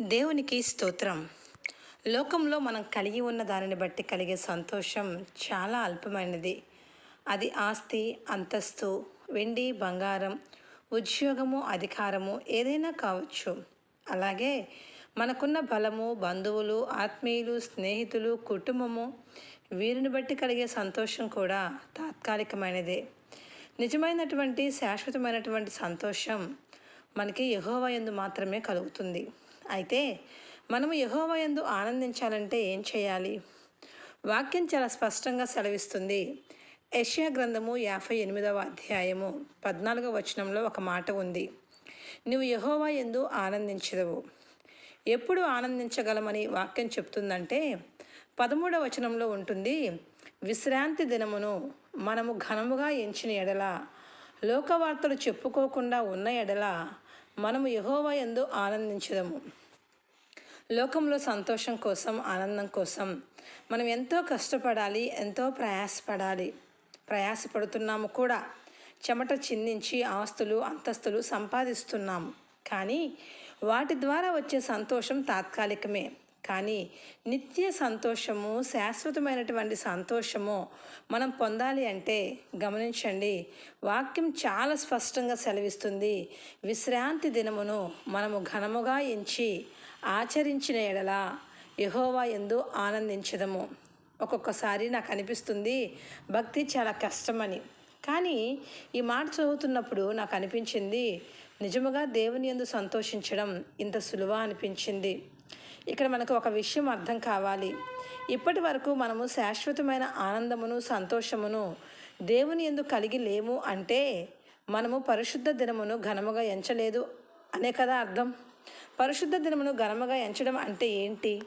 దేవునికి స్తోత్రం. లోకంలో మనం కలిగి ఉన్న దానిని బట్టి కలిగే సంతోషం చాలా అల్పమైనది. అది ఆస్తి అంతస్తు వెండి బంగారం ఉద్యోగము అధికారము ఏదైనా కావచ్చు. అలాగే మనకున్న బలము బంధువులు ఆత్మీయులు స్నేహితులు కుటుంబము వీరిని బట్టి కలిగే సంతోషం కూడా తాత్కాలికమైనదే. నిజమైనటువంటి శాశ్వతమైనటువంటి సంతోషం మనకి యహోవయందు మాత్రమే కలుగుతుంది. అయితే మనము యహోవయందు ఆనందించాలంటే ఏం చేయాలి? వాక్యం చాలా స్పష్టంగా సెలవిస్తుంది. యష్యా గ్రంథము యాభై ఎనిమిదవ అధ్యాయము పద్నాలుగవ వచనంలో ఒక మాట ఉంది. నువ్వు యహోవా ఎందు ఆనందించదవు. ఎప్పుడు ఆనందించగలమని వాక్యం చెప్తుందంటే పదమూడవ వచనంలో ఉంటుంది. విశ్రాంతి దినమును మనము ఘనముగా ఎంచిన ఎడల లోకవార్తలు చెప్పుకోకుండా ఉన్న ఎడల మనము యహోవా ఎందు ఆనందించదము. లోకంలో సంతోషం కోసం ఆనందం కోసం మనం ఎంతో కష్టపడాలి ఎంతో ప్రయాసపడాలి ప్రయాసపడుతున్నాము కూడా. చెమట చిందించి ఆస్తులు అంతస్తులు సంపాదిస్తున్నాము. కానీ వాటి ద్వారా వచ్చే సంతోషం తాత్కాలికమే. కానీ నిత్య సంతోషము శాశ్వతమైనటువంటి సంతోషము మనం పొందాలి అంటే గమనించండి. వాక్యం చాలా స్పష్టంగా సెలవిస్తుంది. విశ్రాంతి దినమును మనము ఘనముగా ఎంచి ఆచరించిన ఎడల యహోవా ఎందు ఆనందించదము. ఒక్కొక్కసారి నాకు అనిపిస్తుంది భక్తి చాలా కష్టమని. కానీ ఈ మాట చదువుతున్నప్పుడు నాకు అనిపించింది నిజముగా దేవుని ఎందు సంతోషించడం ఇంత సులువా అనిపించింది. ఇక్కడ మనకు ఒక విషయం అర్థం కావాలి. ఇప్పటి వరకు మనము శాశ్వతమైన ఆనందమును సంతోషమును దేవుని ఎందు కలిగి లేము అంటే మనము పరిశుద్ధ దినమును ఘనముగా ఎంచలేదు అనే కదా అర్థం. పరిశుద్ధ దినమును ఘనముగా ఎంచడం అంటే ఏంటి?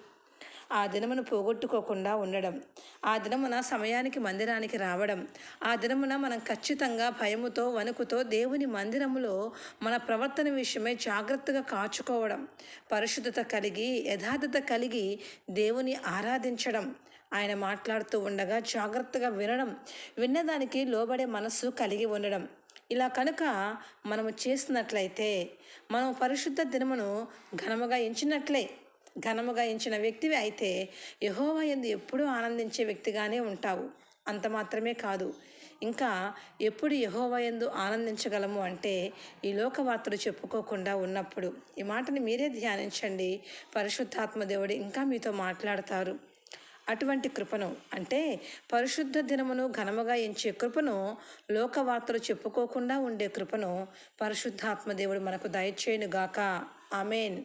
ఆ దినమును పోగొట్టుకోకుండా ఉండడం. ఆ దినమున సమయానికి మందిరానికి రావడం. ఆ దినమున మనం ఖచ్చితంగా భయముతో వణుకుతో దేవుని మందిరములో మన ప్రవర్తన విషయమై జాగ్రత్తగా కాచుకోవడం. పరిశుద్ధత కలిగి యథార్థత కలిగి దేవుని ఆరాధించడం. ఆయన మాట్లాడుతూ ఉండగా జాగ్రత్తగా వినడం. విన్నదానికి లోబడే మనస్సు కలిగి ఉండడం. ఇలా కనుక మనము చేసినట్లయితే మనం పరిశుద్ధ దినమును ఘనముగా ఎంచినట్లే. ఘనముగా ఎంచిన వ్యక్తివి అయితే యహోవా ఎందు ఎప్పుడూ ఆనందించే వ్యక్తిగానే ఉంటావు. అంత మాత్రమే కాదు. ఇంకా ఎప్పుడు యహోవా ఎందు ఆనందించగలము అంటే ఈ లోకవార్తలు చెప్పుకోకుండా ఉన్నప్పుడు. ఈ మాటని మీరే ధ్యానించండి. పరిశుద్ధాత్మ దేవుడు ఇంకా మీతో మాట్లాడతారు. అటువంటి కృపను అంటే పరిశుద్ధ దినమును ఘనముగా ఎంచే కృపను లోకవార్తలు చెప్పుకోకుండా ఉండే కృపను పరిశుద్ధాత్మ దేవుడు మనకు దయచేయునుగాక. ఆమెన్.